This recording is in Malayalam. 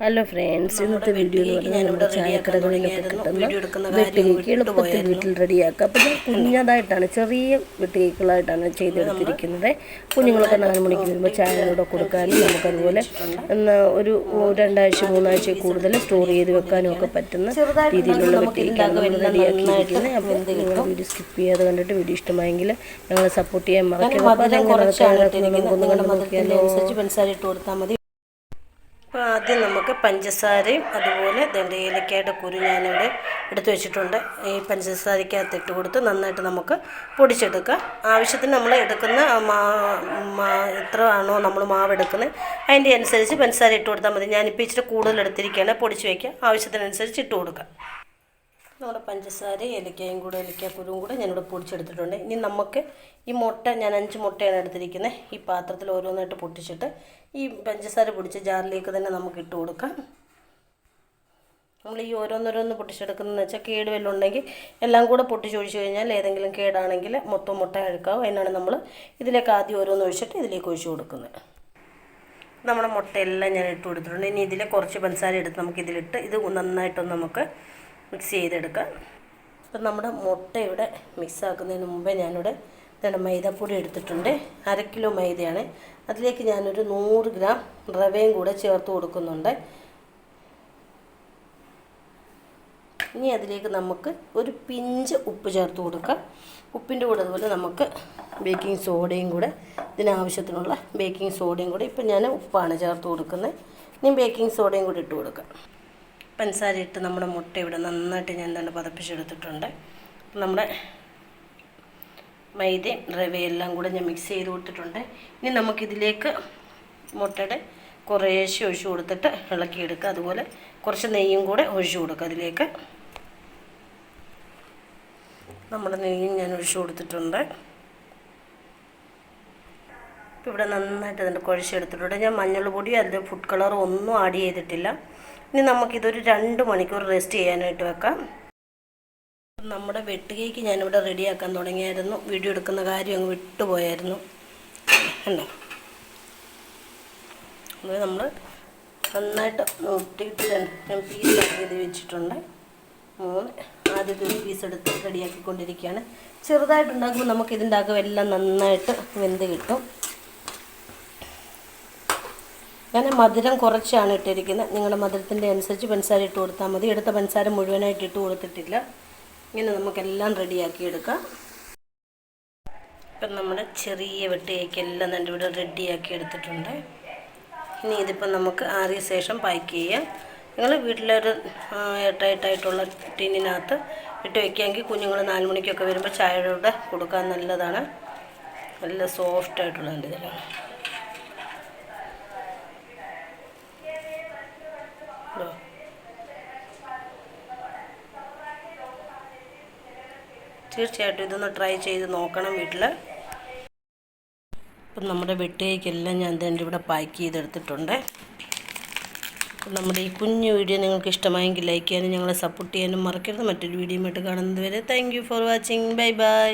ഹലോ ഫ്രണ്ട്സ് ഇന്നത്തെ വീഡിയോ എന്ന് പറഞ്ഞാൽ നമ്മുടെ ചായക്കടകളിലൊക്കെ കിട്ടുന്ന വെട്ടുകേക്ക് എളുപ്പത്തിൽ വീട്ടിൽ റെഡിയാക്കുക അപ്പോൾ ഞാൻ കുഞ്ഞതായിട്ടാണ് ചെറിയ വെട്ടുകേക്കുകളായിട്ടാണ് ചെയ്തെടുത്തിരിക്കുന്നത്. കുഞ്ഞുങ്ങളൊക്കെ നാല് മണിക്ക് വരുമ്പോൾ ചായയോടെ കൊടുക്കാനും നമുക്കതുപോലെ ഒരു രണ്ടാഴ്ച മൂന്നാഴ്ച കൂടുതൽ സ്റ്റോർ ചെയ്ത് വെക്കാനും ഒക്കെ പറ്റുന്ന രീതിയിലുള്ള വെട്ടുകേക്കാണ് റെഡിയാക്കിയിരിക്കുന്നത്. അപ്പോൾ നിങ്ങൾ വീഡിയോ സ്കിപ്പ് ചെയ്യാതെ കണ്ടിട്ട് വീഡിയോ ഇഷ്ടമായെങ്കിൽ ഞങ്ങളെ സപ്പോർട്ട് ചെയ്യാൻ മറക്കരുത്. അപ്പോൾ അതെങ്ങനെ നമുക്കൊന്ന് കണ്ട് നോക്കിയാലോ പഞ്ചസാര ഇട്ട് കൊടുത്താൽ മതി അപ്പോൾ ആദ്യം നമുക്ക് പഞ്ചസാരയും അതുപോലെ ദണ്ട് ഏലക്കയുടെ കുരു ഞാനിവിടെ എടുത്തു വെച്ചിട്ടുണ്ട്. ഈ പഞ്ചസാരയ്ക്കകത്ത് ഇട്ട് കൊടുത്ത് നന്നായിട്ട് നമുക്ക് പൊടിച്ചെടുക്കാം. ആവശ്യത്തിന് നമ്മൾ എടുക്കുന്ന മാ എത്ര ആണോ നമ്മൾ മാവ് എടുക്കുന്നത് അതിന്റെ അനുസരിച്ച് പഞ്ചസാര ഇട്ട് കൊടുത്താൽ മതി. ഞാനിപ്പോൾ ഇച്ചിരി കൂടുതൽ എടുത്തിരിക്കുകയാണ്. പൊടിച്ച് വയ്ക്കുക ആവശ്യത്തിനനുസരിച്ച് ഇട്ട് കൊടുക്കാം. നമ്മുടെ പഞ്ചസാര ഏലക്കയും കൂടെ ഏലക്കാക്കുരുവും കൂടെ ഞാനിവിടെ പൊടിച്ചെടുത്തിട്ടുണ്ട്. ഇനി നമുക്ക് ഈ മുട്ട ഞാൻ അഞ്ച് മുട്ടയാണ് എടുത്തിരിക്കുന്നത്. ഈ പാത്രത്തിൽ ഓരോന്നായിട്ട് പൊട്ടിച്ചിട്ട് ഈ പഞ്ചസാര പൊടിച്ച ജാറിലേക്ക് തന്നെ നമുക്ക് ഇട്ട് കൊടുക്കാം. നമ്മൾ ഈ ഓരോന്നോരോന്ന് പൊട്ടിച്ചെടുക്കുന്നതെന്ന് വെച്ചാൽ കേട് വല്ലതും ഉണ്ടെങ്കിൽ എല്ലാം കൂടെ പൊട്ടിച്ചൊഴിച്ച് കഴിഞ്ഞാൽ ഏതെങ്കിലും കേടാണെങ്കിൽ മൊത്തം മുട്ട അഴുക്കാവും. അതിനാണ് നമ്മൾ ഇതിലേക്ക് ആദ്യം ഓരോന്ന് ഒഴിച്ചിട്ട് ഇതിലേക്ക് ഒഴിച്ച് കൊടുക്കുന്നത്. നമ്മുടെ മുട്ടയെല്ലാം ഞാൻ ഇട്ട് കൊടുത്തിട്ടുണ്ട്. ഇനി ഇതിൽ കുറച്ച് പഞ്ചസാര എടുത്ത് നമുക്ക് ഇതിലിട്ട് ഇത് നന്നായിട്ടൊന്ന് നമുക്ക് മിക്സ് ചെയ്തെടുക്കാം അപ്പം നമ്മുടെ മുട്ട ഇവിടെ മിക്സ് ആക്കുന്നതിന് മുമ്പേ ഞാനിവിടെ ഇതാണ് മൈദപ്പൊടി എടുത്തിട്ടുണ്ട്. അര കിലോ മൈദയാണ്. അതിലേക്ക് ഞാനൊരു നൂറ് ഗ്രാം റവയും കൂടെ ചേർത്ത് കൊടുക്കുന്നുണ്ട്. ഇനി അതിലേക്ക് നമുക്ക് ഒരു പിഞ്ച് ഉപ്പ് ചേർത്ത് കൊടുക്കാം. ഉപ്പിന്റെ കൂടെ അതുപോലെ നമുക്ക് ബേക്കിംഗ് സോഡയും കൂടെ ഇതിനാവശ്യത്തിനുള്ള ബേക്കിംഗ് സോഡയും കൂടെ ഇപ്പം ഞാൻ ഉപ്പാണ് ചേർത്ത് കൊടുക്കുന്നത്. ഇനി ബേക്കിംഗ് സോഡയും കൂടി ഇട്ട് കൊടുക്കാം. പഞ്ചസാര ഇട്ട് നമ്മുടെ മുട്ട ഇവിടെ നന്നായിട്ട് ഞാൻ എന്താണ് പതപ്പിച്ചെടുത്തിട്ടുണ്ട്. നമ്മുടെ മൈദയും റവയെല്ലാം കൂടെ ഞാൻ മിക്സ് ചെയ്ത് കൊടുത്തിട്ടുണ്ട്. ഇനി നമുക്കിതിലേക്ക് മുട്ടയുടെ കുറേശ്ശെ ഒഴിച്ചു കൊടുത്തിട്ട് ഇളക്കിയെടുക്കുക അതുപോലെ കുറച്ച് നെയ്യും കൂടെ ഒഴിച്ചു കൊടുക്കുക അതിലേക്ക്. നമ്മുടെ നെയ്യും ഞാൻ ഒഴിച്ചു കൊടുത്തിട്ടുണ്ട്. ഇവിടെ നന്നായിട്ട് അതിന്റെ കുഴച്ചെടുത്തിട്ടുണ്ട്. ഞാൻ മഞ്ഞൾ പൊടി അതിന്റെ ഫുഡ് കളർ ഒന്നും ആഡ് ചെയ്തിട്ടില്ല. ഇനി നമുക്കിതൊരു രണ്ട് മണിക്കൂർ റെസ്റ്റ് ചെയ്യാനായിട്ട് വെക്കാം. നമ്മുടെ വെട്ടുകേക്ക് ഞാനിവിടെ റെഡിയാക്കാൻ തുടങ്ങിയായിരുന്നു. വീഡിയോ എടുക്കുന്ന കാര്യം അങ്ങ് വിട്ടുപോയായിരുന്നു ഉണ്ടോ അത് നമ്മൾ നന്നായിട്ട് നോട്ടിട്ട് ഞാൻ പീസാക്കി ചെയ്ത് വെച്ചിട്ടുണ്ട്. മൂന്ന് ആദ്യത്തെ ഒരു പീസ് എടുത്ത് റെഡിയാക്കിക്കൊണ്ടിരിക്കുകയാണ് ചെറുതായിട്ടുണ്ടാക്കുമ്പോൾ നമുക്ക് ഇതിന്റെ അകം എല്ലാം നന്നായിട്ട് വെന്ത് കിട്ടും. ഞാൻ മധുരം കുറച്ചാണ് ഇട്ടിരിക്കുന്നത്. നിങ്ങളുടെ മധുരത്തിന്റെ അനുസരിച്ച് പഞ്ചസാര ഇട്ട് കൊടുത്താൽ മതി. എടുത്ത പഞ്ചസാര മുഴുവനായിട്ട് ഇട്ട് കൊടുത്തിട്ടില്ല. ഇങ്ങനെ നമുക്കെല്ലാം റെഡിയാക്കി എടുക്കാം. ഇപ്പം നമ്മുടെ ചെറിയ വെട്ടിയേക്കെല്ലാം എന്റെ ഇവിടെ റെഡിയാക്കി എടുത്തിട്ടുണ്ട്. ഇനി ഇതിപ്പം നമുക്ക് ആറിയ ശേഷം പാക്ക് ചെയ്യാം. നിങ്ങൾ വീട്ടിലൊരു എട്ടായിട്ടായിട്ടുള്ള ടീനിനകത്ത് ഇട്ട് വയ്ക്കുകയെങ്കിൽ കുഞ്ഞുങ്ങൾ നാല് മണിക്കൊക്കെ വരുമ്പോൾ ചായയുടെ കൂടെ കൊടുക്കാൻ നല്ലതാണ്. നല്ല സോഫ്റ്റ് എന്റെ ഇതിലാണ്. തീർച്ചയായിട്ടും ഇതൊന്ന് ട്രൈ ചെയ്ത് നോക്കണം വീട്ടിൽ അപ്പം നമ്മുടെ വെട്ടുകൈക്കെല്ലാം ഞാൻ തന്നെ ഇവിടെ പാക്ക് ചെയ്തെടുത്തിട്ടുണ്ട്. നമ്മുടെ ഈ കുഞ്ഞു വീഡിയോ നിങ്ങൾക്ക് ഇഷ്ടമായെങ്കിൽ ലൈക്ക് ചെയ്യാനും ഞങ്ങളെ സപ്പോർട്ട് ചെയ്യാനും മറക്കരുത്. മറ്റൊരു വീഡിയോ ആയിട്ട് കാണുന്നത് വരെ thank for watching bye bye